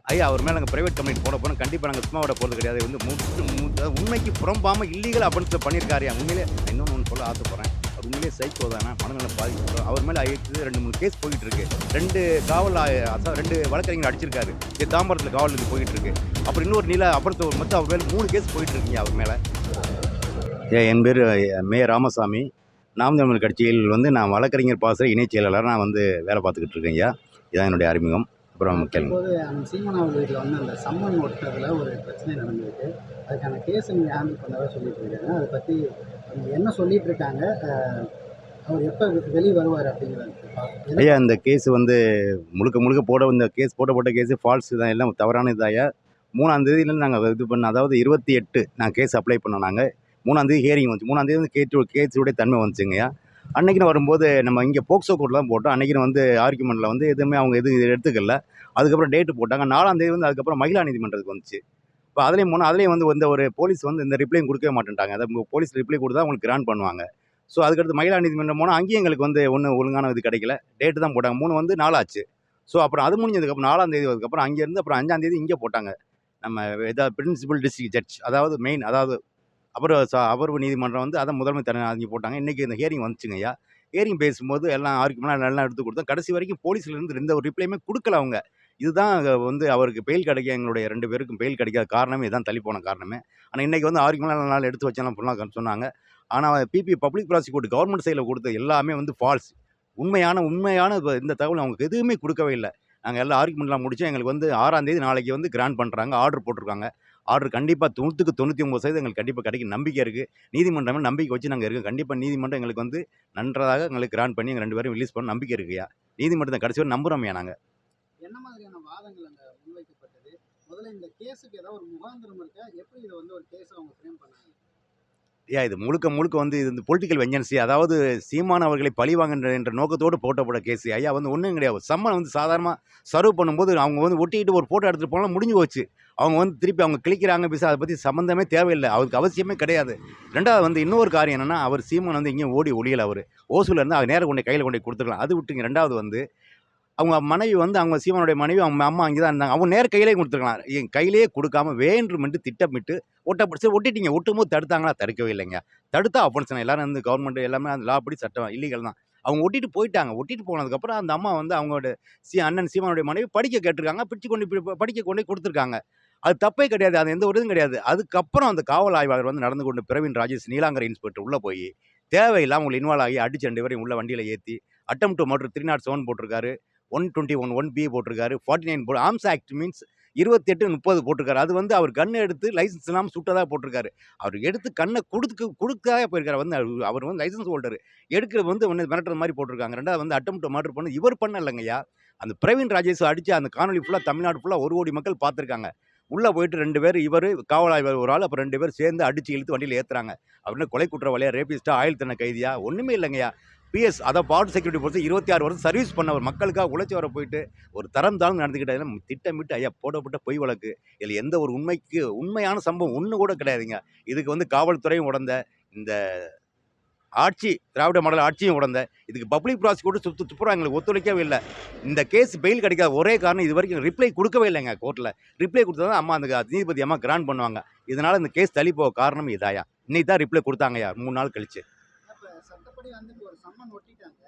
ஐயா அவர் மேலே நாங்கள் ப்ரைவேட் கம்பெனி போட போனால் கண்டிப்பாக நாங்கள் சும்மா விட போகிறது கிடையாது. வந்து முற்று மு- உண்மைக்கு புறம்பாமல் இல்லீகல் அப்படின்னு பண்ணியிருக்காரு உண்மையிலே இன்னொன்று ஒன்று சொல்ல ஆசைப்படுறேன். அவர் உண்மையிலே சைக்கோ தானே. மனநல பாதிப்பு அவர் மேலே ஆயிடுச்சு ரெண்டு மூணு கேஸ் போயிட்டு இருக்கு ரெண்டு காவல் அதான் ரெண்டு வழக்கறிஞர் அடிச்சிருக்காரு. இங்கே தாம்பரத்தில் காவலுக்கு போயிட்டு இருக்கு அப்புறம் இன்னொரு நில அப்புறத்து ஒரு மொத்தம் அவர் மேலே மூணு கேஸ் போயிட்டு இருக்கீங்க அவர் மேலே. என் பேர் மே ராமசாமி. நாம் தமிழ் கட்சியில் வந்து நான் வழக்கறிஞர் பாச இணைச் செயலாளர் நான் வந்து வேலை பார்த்துக்கிட்டு இருக்கேன் ஐயா. இதான் என்னுடைய அறிமுகம். அப்புறம் கேளுங்க சீமன் அவர் வீட்டில் வந்து அந்த சம்மன் ஒட்டுறதுல ஒரு பிரச்சனை நடந்திருக்கு. அதுக்கான கேஸ் நீங்கள் ஹேண்டில் பண்ணதாக சொல்லிட்டு இருக்காங்க. அதை பற்றி அவங்க என்ன சொல்லிட்டு இருக்காங்க? அவர் எப்போ வெளியே வருவார் அப்படிங்கிறது ஐயா இந்த கேஸ் வந்து முழுக்க முழுக்க போட இந்த கேஸ் போட்டப்பட்ட கேஸு ஃபால்ஸ் தான். எல்லாம் தவறான இதாயா மூணாம் தேதியிலேருந்து நாங்கள் இது பண்ண அதாவது இருபத்தி எட்டு நான் கேஸ் அப்ளை பண்ணோம் நாங்கள் மூணாம் தேதி ஹியரிங் வந்துச்சு. மூணாம் தேதி வந்து கேட்டு கேஸுடைய தன்மை வந்துச்சுங்கய்யா அன்னைக்குன்னு வரும்போது நம்ம இங்கே போக்சோ கோர்ட்டில் தான் போட்டோம். அன்னைக்குன்னு வந்து ஆர்குமெண்ட்டில் வந்து எதுவுமே அவங்க எதுவும் எடுத்துக்கல. அதுக்கப்புறம் டேட்டு போட்டாங்க. நாலாம் தேதி வந்து அதுக்கப்புறம் மகிழா நீதிமன்றத்துக்கு வந்துச்சு. இப்போ அதுலேயும் போனால் அதுலேயும் வந்து இந்த ஒரு போலீஸ் வந்து இந்த ரிப்ளையும் கொடுக்கவே மாட்டேன்ட்டாங்க. அதை போலீஸ் ரிப்ளை கொடுத்தா அவங்களுக்கு கிராண்ட் பண்ணுவாங்க. ஸோ அதுக்கடுத்து மகிழா நீதிமன்றம் போனால் அங்கேயும் எங்களுக்கு வந்து ஒன்றும் ஒழுங்கான இது கிடைக்கல. டேட்டு தான் போட்டாங்க. மூணு வந்து நாலாச்சு ஸோ அப்புறம் அது முடிஞ்சதுக்கப்புறம் நாலாம் தேதி அதுக்கப்புறம் அங்கேருந்து அப்புறம் அஞ்சாம் தேதி இங்கே போட்டாங்க. நம்ம ஏதாவது பிரின்சிபல் டிஸ்ட்ரிக்ட் ஜட்ஜ் அதாவது மெயின் அதாவது அப்புறம் ச- நீதிமன்றம் வந்து அதை முதன்மை தர அறிஞ்சு போட்டாங்க. இன்றைக்கி இந்த ஹியரிங் வந்துச்சுங்க ஐயா. ஹியரிங் பேசும்போது எல்லாம் ஆர்குமெண்ட் நல்லா எடுத்து கொடுத்தோம். கடைசி வரைக்கும் போலீஸ்லேருந்து எந்த ஒரு ரிப்ளையுமே கொடுக்கல அவங்க. இதுதான் வந்து அவருக்கு பெயில் கிடைக்க எங்களுடைய ரெண்டு பேருக்கும் பெயில் கிடைக்காத காரணமே. இதுதான் தள்ளிப்போன காரணமே. ஆனால் இன்றைக்கி வந்து ஆர்குமெண்ட் நாள் எடுத்து வச்சாலும் ஃபுல்லாக சொன்னாங்க. ஆனால் பிபி பப்ளிக் ப்ராசிக்யூட் கவர்மெண்ட் சைடில் கொடுத்த எல்லாமே வந்து ஃபால்ஸ் உண்மையான உண்மையான இந்த தகவல் அவங்க எதுவுமே கொடுக்கவே இல்லை. நாங்கள் எல்லாம் ஆர்குமெண்ட்லாம் முடிச்சு எங்களுக்கு வந்து ஆறாம் தேதி நாளைக்கு வந்து கிராண்ட் பண்ணுறாங்க ஆர்டர் போட்டிருக்காங்க. ஆர்டர் கண்டிப்பாக தொண்ணூற்றுக்கு தொண்ணூற்றி ஒம்பது சதவீதம் எங்களுக்கு கண்டிப்பாக கிடைக்கும். நம்பிக்கை இருக்குது நீதிமன்றம் நம்பிக்கை வச்சு நாங்கள் இருக்கோம். கண்டிப்பாக நீதிமன்றம் எங்களுக்கு வந்து நன்றாக எங்களுக்கு கிராண்ட் பண்ணி எங்கள் ரெண்டு பேரும் ரிலீஸ் பண்ண நம்பிக்கை இருக்குயா நீதிமன்றத்தை கடைசி வரை நம்புகிறோம்யா நாங்கள் என்ன மாதிரியான வாதங்கள் அங்கே முன்வைக்கப்பட்டது? முதல்ல இந்த கேஸுக்கு ஏதாவது ஒரு முகாந்திரம் இருக்கா? எப்படி இதை வந்து ஒரு கேஸை அவங்க ஃப்ரேம் பண்ணாங்க? ஐயா இது முழுக்க முழுக்க வந்து இது இந்த பொலிட்டிக்கல் வெஞ்சன்சி அதாவது சீமான் அவர்களை பழிவாங்கன்ற என்ற நோக்கத்தோடு போட்டப்பட கேஸ் ஐயா வந்து ஒன்றும் கிடையாது. சம்மன் வந்து சாதாரணமாக சர்வ் பண்ணும்போது அவங்க வந்து ஒட்டிக்கிட்டு ஒரு ஃபோட்டோ எடுத்துகிட்டு போனால் முடிஞ்சு போச்சு. அவங்க வந்து திருப்பி அவங்க கிளிக்கிறாங்க பேச அதை பற்றி சம்மந்தமே தேவையில்லை. அவருக்கு அவசியமே கிடையாது. ரெண்டாவது வந்து இன்னொரு காரியம் என்னென்னா அவர் சீமான் வந்து இங்கேயும் ஓடி ஒளியல அவர். ஓசூலேருந்து அவர் நேரம் கொண்டு கையில் கொண்டு கொடுத்துக்கலாம். அது விட்டுங்க ரெண்டாவது வந்து அவங்க மனைவி வந்து அவங்க சீமானுடைய மனைவி அவங்க அம்மா அங்கே தான் இருந்தாங்க. அவங்க நேர் கையிலே கொடுத்துருக்கலாம். என் கையிலேயே கொடுக்காம வேண்டுமென்று திட்டமிட்டு ஒட்டப்பட்டு சரி ஒட்டிட்டீங்க. ஒட்டும்போது தடுத்தாங்களா? தடுக்கவே இல்லைங்க. தடுத்தா அப்பன்ஸ் எல்லாரும் வந்து கவர்மெண்ட் எல்லாமே அந்த லா படி சட்டம் இல்லீகல் தான். அவங்க ஒட்டிட்டு போயிட்டாங்க. ஒட்டிட்டு போனதுக்கப்புறம் அந்த அம்மா வந்து அவங்களோட சி அண்ணன் சீமானுடைய மனைவி படிக்க கேட்டிருக்காங்க. பிடிச்சு கொண்டு படிக்க கொண்டு கொடுத்துருக்காங்க. அது தப்பே கிடையாது. அது எந்த ஒரு இதுவும் கிடையாது. அதுக்கப்புறம் அந்த காவல் ஆய்வாளர் வந்து நடந்து கொண்டு பிரவீன் ராஜேஷ் நீலாங்கரை இன்ஸ்பெக்டர் உள்ளே போய் தேவையில்லாமல் உங்களை இன்வால்வ் ஆகி அடிச்சு ரெண்டு பேரையும் உள்ள வண்டியில் ஏற்றி attempt to murder three not seven போட்டிருக்காரு. One twenty one one B போட்டிருக்காரு. ஃபார்ட்டி நைன் போ ஆர்ம்ஸ் ஆக்ட் மீன்ஸ் இருபத்தெட்டு முப்பது போட்டிருக்காரு. அது வந்து அவர் கண்ணை எடுத்து லைசன்ஸ் இல்லாமல் சுட்டதாக போட்டிருக்காரு. அவர் எடுத்து கண்ணை கொடுத்து கொடுக்காக போயிருக்காரு. வந்து அவர் அவர் வந்து லைசன்ஸ் ஹோல்டர் எடுக்கிறது வந்து ஒன்று மிரட்டுற மாதிரி போட்டிருக்காங்க. ரெண்டாவது வந்து அட்டம் டு மர்டர் பண்ணி இவர் பண்ண இல்லைங்கய்யா அந்த பிரவீன் ராஜேஷ் அடித்து அந்த காணொலி ஃபுல்லாக தமிழ்நாடு ஃபுல்லாக ஒரு கோடி மக்கள் பார்த்துருக்காங்க. உள்ளே போயிட்டு ரெண்டு பேர் இவர் காவல் ஒரு ஆள் அப்புறம் ரெண்டு பேர் சேர்ந்து அடித்து இழுத்து வண்டியில் ஏற்றுறாங்க அப்படின்னா கொலை குற்றவாளியா ரேபிஸ்டா ஆயுள் தண்டனை கைதியா? ஒன்றுமே இல்லைங்கய்யா பிஎஸ் அதை பார்டர் செக்யூரிட்டி பொறுத்து இருபத்தி ஆறு வருஷம் சர்வீஸ் பண்ணவர் மக்களுக்காக உழைச்சி வர போயிட்டு ஒரு தரம் தாழ்ந்து நடந்துக்கிட்டதில் திட்டமிட்டு ஐயா போடப்பட்ட பொய் வழக்கு. இதில் எந்த ஒரு உண்மைக்கு உண்மையான சம்பவம் ஒன்று கூட கிடையாதுங்க. இதுக்கு வந்து காவல்துறையும் உடந்த இந்த ஆட்சி திராவிட மாடல் ஆட்சியும் உடந்த இதுக்கு பப்ளிக் ப்ராசிக்யூட்டர் சுத்து துப்புறம் எங்களுக்கு ஒத்துழைக்கவே இல்லை. இந்த கேஸ் பெயில் கிடைக்காத ஒரே காரணம் இது வரைக்கும் ரிப்ளை கொடுக்கவே இல்லைங்க கோர்ட்டில் ரிப்ளை கொடுத்தா தான் அம்மா அந்த நீதிபதி அம்மா கிராண்ட் பண்ணுவாங்க. இதனால் இந்த கேஸ் தள்ளி போக காரணம் இதாயா? இன்னைக்கு தான் ரிப்ளை கொடுத்தாங்கய்யா மூணு நாள் கழிச்சு. சம்மன் ஒட்டிட்டாங்க.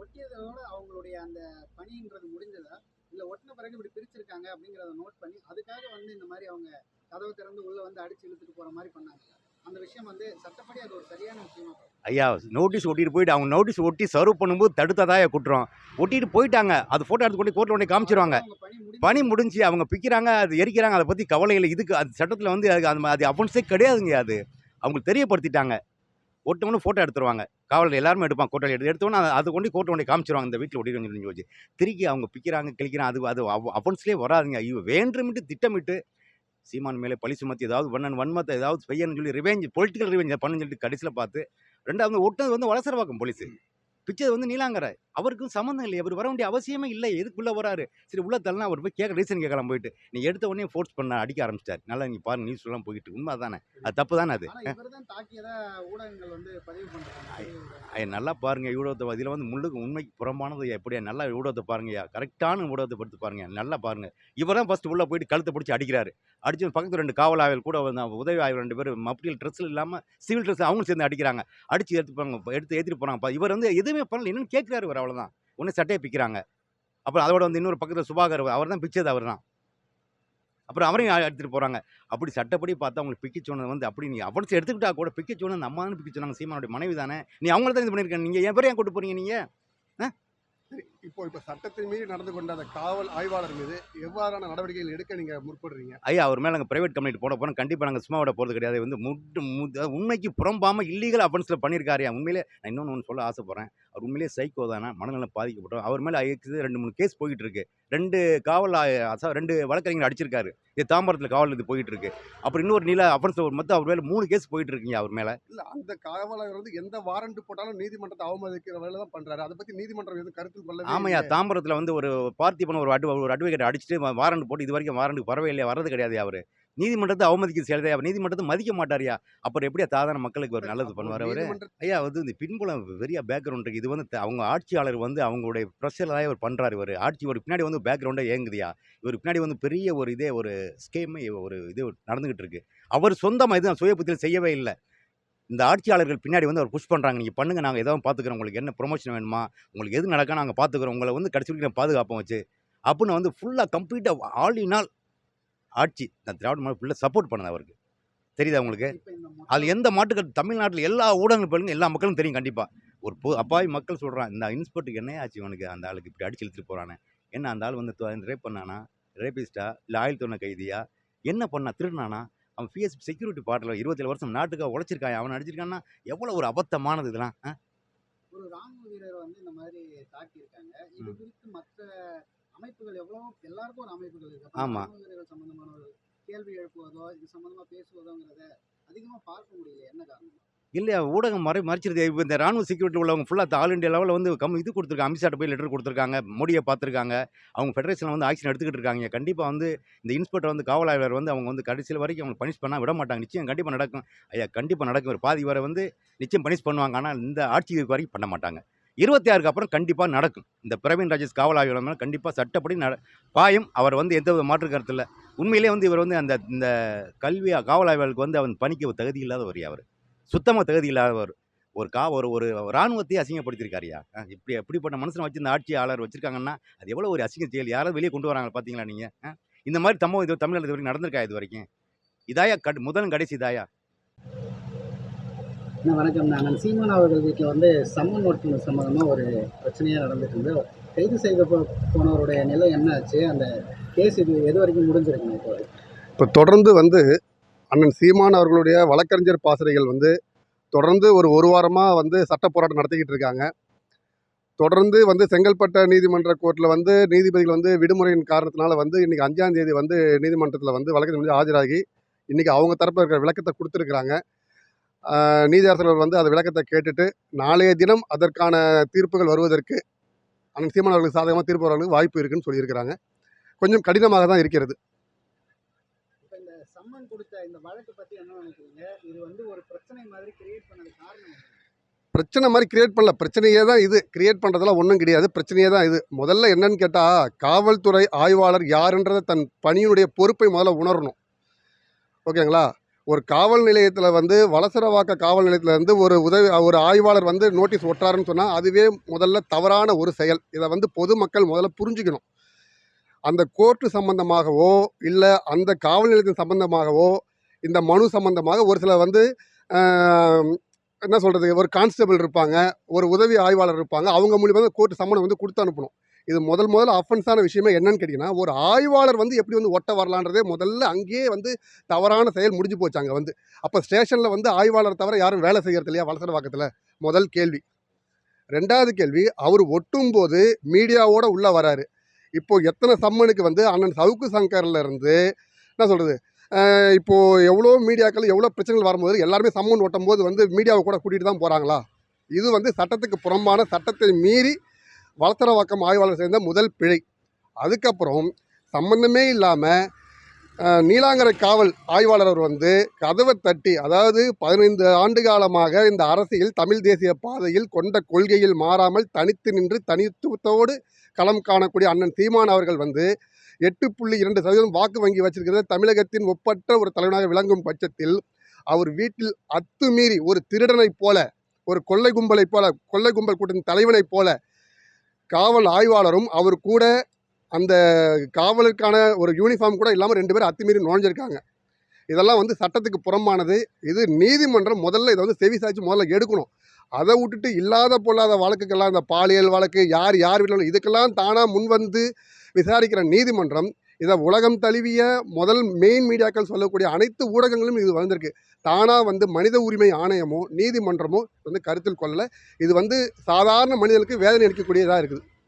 ஒட்டியதோட அவங்களுடைய அந்த பணின்றது முடிஞ்சதா? இல்லை ஒட்டின பிறகு இப்படி பிரிச்சிருக்காங்க அப்படிங்கிறத நோட் பண்ணி அதுக்காக வந்து இந்த மாதிரி அவங்க கதவை திறந்து உள்ளே வந்து அடிச்சு இழுத்துட்டு போகிற மாதிரி பண்ணாங்க. அந்த விஷயம் வந்து சட்டப்படி அது ஒரு சரியான விஷயமா. ஐயா நோட்டீஸ் ஒட்டிட்டு போயிட்டு அவங்க நோட்டீஸ் ஒட்டி சர்வ் பண்ணும்போது தடுத்ததாயா குற்றம். ஒட்டிட்டு போயிட்டாங்க. அது ஃபோட்டோ எடுத்து கொண்டு கோர்ட்டில் கொண்டு காமிச்சிருவாங்க. பணி முடிஞ்சு அவங்க பிக்கிறாங்க அது எரிக்கிறாங்க அதை பற்றி கவலை இல்லை. இதுக்கு அது சட்டத்தில் வந்து அது அது அஃபென்ஸே கிடையாதுங்க அது. அவங்களுக்கு தெரியப்படுத்திட்டாங்க. ஒட்டவனு ஃபோட்டோ எடுத்துருவாங்க. காவலர் எல்லாருமே எடுப்பான் கோட்டை எடுத்து எடுத்தோன்னே அதை அது கொண்டு கோர்ட்டு கொண்டு காமிச்சிருவாங்க இந்த வீட்டில் ஒட்டி கொஞ்சம் வச்சு திருக்கி அவங்க பிக்கிறாங்க கிழிக்கிறாங்க அது அது அஃபென்ஸ்லேயே வராதுங்க. ஐயோ வேண்டுமிட்டு திட்டமிட்டு சீமான் மேலே பழி சுமத்தி ஏதாவது வண்ணன் வன்மத்தை ஏதாவது செய்யணும்னு சொல்லி ரிவெஞ்ச் பொலிட்டிக்கல் ரிவெஞ்ச் பண்ணுன்னு சொல்லிட்டு கடைசியில் பார்த்து ரெண்டாவது ஒட்டது வந்து வளசரவாக்கம் போலீஸு பிச்சது வந்து நீலாங்கரை அவருக்கும் சம்மந்தம் இல்லை. அவர் வர வேண்டிய அவசியமே இல்லை. எதுக்குள்ளே வராரு? சரி உள்ள தள்ளனா அவர் போய் கேட்க ரீசன் கேட்கலாம் போயிட்டு. நீ எடுத்த உடனே ஃபோர்ஸ் பண்ண அடிக்க ஆரம்பிச்சிட்டார். நல்லா நீ பாருங்க நியூஸ் எல்லாம் போயிட்டு. உண்மை தானே அது தப்பு தானே அது? ஊடகங்கள் வந்து பதிவு நல்லா பாருங்க. ஊடகத்தை இதில் வந்து முள்ளுக்கு உண்மைக்கு புறம்பானது எப்படியா? நல்லா ஊடகத்தை பாருங்கய்யா கரெக்டான ஊடகத்தை படுத்து பாருங்க. நல்லா பாருங்க. இவர் தான் ஃபர்ஸ்ட் உள்ள போயிட்டு கழுத்தை பிடிச்சி அடிக்கிறாரு. அடிச்சு பக்கத்து ரெண்டு காவல் ஆய்வல் கூட வந்து உதவி ஆய்வல் ரெண்டு பேர் மப்டியல் ட்ரெஸ்ஸில் இல்லாமல் சிவில் ட்ரெஸ் அவங்களும் சேர்ந்து அடிக்கிறாங்க. அடிச்சு எடுத்து போறாங்க எடுத்து ஏற்றிட்டு போறாங்க. இவர் வந்து எதுவுமே பண்ணல. என்னன்னு கேட்குறாரு இவர் அவ்வளோதான் ஒன்று சட்டையை பிக்கிறாங்க. அப்புறம் அதோட வந்து இன்னொரு பக்கத்தில் சுபாகர் அவர் தான் பிச்சது அவர் தான். அப்புறம் அவரையும் எடுத்துகிட்டு போகிறாங்க அப்படி சட்டப்படி பார்த்தா அவங்களுக்கு பிக்க சொன்னது வந்து அப்படி நீ அவர்ஸ் எடுத்துக்கிட்டா கூட பிக்க சொன்னது நம்ம தானே பிக்க சொன்னாங்க. சீமானுடைய மனைவி தானே. நீ அவங்கள தான் இது பண்ணியிருக்கேன் நீங்கள் என் பேரையும் ஏன் கூட்டு போறீங்க நீங்கள் இப்போ இப்போ சட்டத்தின் மீறி நடந்து கொண்ட அந்த காவல் ஆய்வாளர் மீது எவ்வாறான நடவடிக்கைகள் எடுக்க நீங்க முற்படுறீங்க? ஐயா அவர் மேலே நாங்கள் ப்ரைவேட் கம்பெனி போட போகிறோம் கண்டிப்பாக நாங்கள் சும்மா விட போகிறது கிடையாது. வந்து முட்டு உண்மைக்கு புறம்பாமல் இல்லீகல் அஃபென்ஸில் பண்ணியிருக்காரு உண்மையிலே நான் இன்னொன்று ஒன்று சொல்ல ஆசைப்பட்றேன். அவர் உண்மையிலே சைக்கோ தானே மனநலம் பாதிக்கப்பட்டோம் அவர் மேலே ரெண்டு மூணு கேஸ் போயிட்டு இருக்கு ரெண்டு காவல் ரெண்டு வழக்கறிஞர் அடிச்சிருக்காரு. இது தாம்பரத்தில் காவல் இது போயிட்டு இருக்கு அப்புறம் இன்னொரு நில அஃபென்ஸ் ஒரு மொத்தம் அவர் மேலே மூணு கேஸ் போயிட்டு இருக்குங்க அவர் மேலே. இல்ல அந்த காவலர் வந்து எந்த வாரண்ட் போட்டாலும் நீதிமன்றத்தை அவமதிக்கிற வேலை தான் பண்றாரு. அதை பத்தி நீதிமன்றம் எதுவும் கருத்தில் கொள்ளவே ஆமாய்யா இல்லையே. தாம்பரத்தில் வந்து ஒரு பார்த்திபன் ஒரு அட்வ ஒரு அட்வொகேட் அடிச்சுட்டு வாரண்ட் போட்டு இது வரைக்கும் வாரண்டுக்கு வரவே இல்லையா? வர்றது கிடையாது அவர். நீதிமன்றத்தை அவமதிக்க செயல்தே அவர் நீதிமன்றத்தை மதிக்க மாட்டாரியா அப்புறம் எப்படியா சாதாரண மக்களுக்கு ஒரு நல்லது பண்ணுவார் அவர்? ஐயா வந்து இந்த பின்புலம் பெரிய பேக்ரவுண்ட் இருக்குது இது வந்து அவங்க ஆட்சியாளர் வந்து அவங்களுடைய ப்ரெஷரில் தான் இவர் பண்ணுறாரு இவர். ஆட்சி ஒரு பின்னாடி வந்து பேக்ரவுண்டாக ஏங்குதியா இவர் பின்னாடி வந்து பெரிய ஒரு இதே ஒரு ஸ்கேமே ஒரு இது நடந்துகிட்டு இருக்கு. அவர் சொந்தமாக எதுவும் சுய புத்தியில் செய்யவே இல்லை. இந்த ஆட்சியாளர்கள் பின்னாடி வந்து அவர் புஷ் பண்ணுறாங்க நீங்கள் பண்ணுங்க. நாங்கள் ஏதாவது பார்த்துக்குறோம் உங்களுக்கு என்ன ப்ரொமோஷன் வேணுமா? உங்களுக்கு எது நடக்கா நாங்கள் பார்த்துக்குறோம் உங்களை வந்து கடைசி வரைக்கும் நான் பாதுகாப்போம் வச்சு. அப்படின்னு வந்து ஃபுல்லாக கம்ப்ளீட்டாக ஆல் இன் ஆல் ஆட்சி இந்த திராவிட மாடல் ஃபுல்லாக சப்போர்ட் பண்ணுது அவருக்கு. தெரியுதா உங்களுக்கு? அது எந்த மாட்டுக்கு தமிழ்நாட்டில் எல்லா ஊடகங்கள் பாருங்க எல்லா மக்களும் தெரியும் கண்டிப்பாக ஒரு பொ அப்பாவி மக்கள் சொல்கிறான் இந்த இன்ஸ்பெக்டருக்கு என்ன ஆச்சு இவனுக்கு? அந்த ஆளுக்கு இப்படி அடிச்சு இழுத்துட்டு போகிறானே என்ன அந்த ஆள் வந்து ரேப் பண்ணானா? ரேபிஸ்டா இல்லை ஆயுள் துணை கைதியா? என்ன பண்ணா? திருடினானா? அவன் பிஎஸ் செக்யூரிட்டி பார்ட்டில் இருபத்தேழு வருஷம் நாட்டுக்காக உழைச்சிருக்கான் அவன் அடிச்சிருக்கான்னா எவ்வளோ ஒரு அபத்தமானது இதெல்லாம்? ஒரு ராணுவ வீரரை வந்து இந்த மாதிரி தாக்கியிருக்காங்க. இது. குறித்து மற்ற அமைப்புகள் எவ்வளவோ எல்லாருக்கும் ஒரு அமைப்புகள் இருக்கு. அப்ப ஆமா. ராணுவ வீரர்கள் சம்பந்தமான ஒரு கேள்வி எழுப்புவதோ இது சம்பந்தமா பேசுவதோங்கிறத அதிகமா பார்க்க முடியல. என்ன காரணம்? இல்லையா ஊடகம் மறை மறைச்சிருது இப்போ இந்த ராணுவ செக்யூரிட்டி உள்ளவங்க ஃபுல்லாக ஆல் இண்டியா லெவலில் வந்து கம் இது கொடுத்துருக்காங்க. அமித்ஷாட்ட போய் லெட்டர் கொடுத்துருக்காங்க. மோடியை பார்த்துருக்காங்க. அவங்க ஃபெடரேஷனில் வந்து ஆக்ஷன் எடுத்துக்கிட்டு இருக்காங்க. கண்டிப்பாக வந்து இந்த இன்ஸ்பெக்டர் வந்து காவல் ஆய்வாளர் வந்து அவங்க வந்து கடைசியில் வரைக்கும் அவங்க பனிஷ் பண்ணால் விட மாட்டாங்க. நிச்சயம் கண்டிப்பாக நடக்கும். ஐயா கண்டிப்பாக நடக்கும். ஒரு பாதி வரை வந்து நிச்சயம் பனிஷ் பண்ணுவாங்க. ஆனால் இந்த ஆட்சி வரைக்கும் பண்ண மாட்டாங்க. இருபத்தி ஆறுக்கு அப்புறம் கண்டிப்பாக நடக்கும். இந்த பிரவீன் ராஜேஷ் காவல் ஆய்வாளர் மேலே கண்டிப்பாக சட்டப்படி நட பாயும். அவர் வந்து எந்த வித மாற்று கருத்தில் உண்மையிலே வந்து இவர் வந்து அந்த இந்த கல்வி காவல் ஆய்வாளருக்கு வந்து அவன் பணிக்கு தகுதி இல்லாதவர் அவர் சுத்தமாக தகுதி இல்லாதவர். ஒரு கா ஒரு ஒரு இராணுவத்தையே அசிங்கப்படுத்தியிருக்காருயா இப்படி எப்படிப்பட்ட மனுஷனை வச்சு இந்த ஆட்சியாளர் வச்சுருக்காங்கன்னா அது எவ்வளோ ஒரு அசிங்க செயல்? யாராவது வெளியே கொண்டு வராங்க பார்த்தீங்களா நீங்கள் இந்த மாதிரி தம்பம் இது தமிழ்நாடு இது வரைக்கும் நடந்திருக்கா இது வரைக்கும்? இதாயா கட் முதல் கடைசி இதாயா? வணக்கம் நாங்கள் சீமான் அவர்கள் வீட்டில் வந்து சம்மன் நோட்டு சம்மந்தமாக ஒரு பிரச்சனையாக நடந்துட்டு இருந்து கைது செய்த போனவருடைய நிலை என்ன ஆச்சு? அந்த கேஸ் இது எது வரைக்கும் முடிஞ்சிருக்குங்க இப்போ? இப்போ தொடர்ந்து வந்து அண்ணன் சீமான் அவர்களுடைய வழக்கறிஞர் பாசறைகள் வந்து தொடர்ந்து ஒரு ஒரு வாரமாக வந்து சட்ட போராட்டம் நடத்திக்கிட்டு இருக்காங்க. தொடர்ந்து வந்து செங்கல்பட்ட நீதிமன்ற கோர்ட்டில் வந்து நீதிபதிகள் வந்து விடுமுறையின் காரணத்தினால வந்து இன்றைக்கி அஞ்சாம் தேதி வந்து நீதிமன்றத்தில் வந்து வழக்கு வந்து ஆஜராகி இன்றைக்கி அவங்க தரப்பில் இருக்கிற விளக்கத்தை கொடுத்துருக்குறாங்க. நீதியரசர்கள் வந்து அந்த விளக்கத்தை கேட்டுட்டு நாளைய தினம் அதற்கான தீர்ப்புகள் வருவதற்கு அண்ணன் சீமான் அவர்களுக்கு சாதகமாக தீர்ப்பு வரவர்களுக்கு வாய்ப்பு இருக்குன்னு சொல்லியிருக்கிறாங்க. கொஞ்சம் கடினமாக தான் இருக்கிறது? பிரச்சனை மாதிரி கிரியேட் பண்ணல. பிரச்சனையே தான் இது. கிரியேட் பண்ணுறதெல்லாம் ஒன்றும் கிடையாது. பிரச்சனையே தான் இது. முதல்ல என்னன்னு கேட்டால் காவல்துறை ஆய்வாளர் யாருன்றதை தன் பணியினுடைய பொறுப்பை முதல்ல உணரணும். ஓகேங்களா? ஒரு காவல் நிலையத்தில் வந்து வலசரவாக்க காவல் நிலையத்தில் வந்து ஒரு உதவி ஒரு ஆய்வாளர் வந்து நோட்டீஸ் ஒட்டுறாருன்னு சொன்னால் அதுவே முதல்ல தவறான ஒரு செயல். இதை வந்து பொதுமக்கள் முதல்ல புரிஞ்சுக்கணும். அந்த கோர்ட்டு சம்பந்தமாகவோ இல்லை அந்த காவல் நிலையத்தின் சம்பந்தமாகவோ இந்த மனு சம்பந்தமாக ஒரு சில வந்து என்ன சொல்கிறது ஒரு கான்ஸ்டபிள் இருப்பாங்க ஒரு உதவி ஆய்வாளர் இருப்பாங்க அவங்க மூலியமாக கோர்ட்டு சம்மனை வந்து கொடுத்து அனுப்பணும். இது முதல் முதல்ல அஃபென்ஸான விஷயமே என்னன்னு கேட்டிங்கன்னா ஒரு ஆய்வாளர் வந்து எப்படி வந்து ஒட்ட வரலான்றதே முதல்ல அங்கேயே வந்து தவறான செயல் முடிஞ்சு போச்சு அங்கே வந்து. அப்போ ஸ்டேஷனில் வந்து ஆய்வாளர் தவிர யாரும் வேலை செய்கிறது இல்லையா வலசரவாக்கத்தில் முதல் கேள்வி. ரெண்டாவது கேள்வி அவர் ஒட்டும் போது மீடியாவோட உள்ளே வராரு. இப்போது எத்தனை சம்மனுக்கு வந்து அண்ணன் சவுக்கு சங்கர்ல இருந்து என்ன சொல்கிறது இப்போது எவ்வளோ மீடியாக்கள் எவ்வளோ பிரச்சனைகள் வரும்போது எல்லாருமே சம்மன் ஓட்டும் போது வந்து மீடியாவை கூட கூட்டிகிட்டு தான் போகிறாங்களா இது வந்து சட்டத்துக்கு புறம்பான சட்டத்தை மீறி வளத்தரவாக்கம் ஆய்வாளர் சேர்ந்த முதல் பிழை. அதுக்கப்புறம் சம்பந்தமே இல்லாமல் நீலாங்கரை காவல் ஆய்வாளர் அவர் வந்து கதவை தட்டி அதாவது பதினைந்து ஆண்டு காலமாக இந்த அரசியல் தமிழ் தேசிய பாதையில் கொண்ட கொள்கையில் மாறாமல் தனித்து நின்று தனித்துவத்தோடு களம் காணக்கூடிய அண்ணன் சீமான் அவர்கள் வந்து எட்டு புள்ளி இரண்டு சதவீதம் வாக்கு வங்கி வச்சிருக்கிறது தமிழகத்தின் ஒப்பற்ற ஒரு தலைவனாக விளங்கும் பட்சத்தில் அவர் வீட்டில் அத்துமீறி ஒரு திருடனைப் போல ஒரு கொள்ளை கும்பலைப் போல கொள்ளை கும்பல் கூட்டத்தின் தலைவனைப் போல காவல் ஆய்வாளரும் அவர் கூட அந்த காவலுக்கான ஒரு யூனிஃபார்ம் கூட இல்லாமல் ரெண்டு பேரும் அத்துமீறி நுழைஞ்சிருக்காங்க. இதெல்லாம் வந்து சட்டத்துக்கு புறம்பானது. இது நீதிமன்றம் முதல்ல இதை வந்து செவி சாய்ச்சி முதல்ல எடுக்கணும். அதை விட்டுட்டு இல்லாத பொல்லாத வழக்குக்கெல்லாம் இந்த பாலியல் வழக்கு யார் யார் வீட்டில் இதுக்கெல்லாம் தானாக முன் வந்து விசாரிக்கிற நீதிமன்றம் இதை உலகம் தழுவிய முதல் மெயின் மீடியாக்கள் சொல்லக்கூடிய அனைத்து ஊடகங்களும் இது வந்திருக்கு தானாக வந்து மனித உரிமை ஆணையமோ நீதிமன்றமோ வந்து கருத்தில் கொள்ளலை. இது வந்து சாதாரண மனிதனுக்கு வேதனை அளிக்கக்கூடியதாக இருக்குது.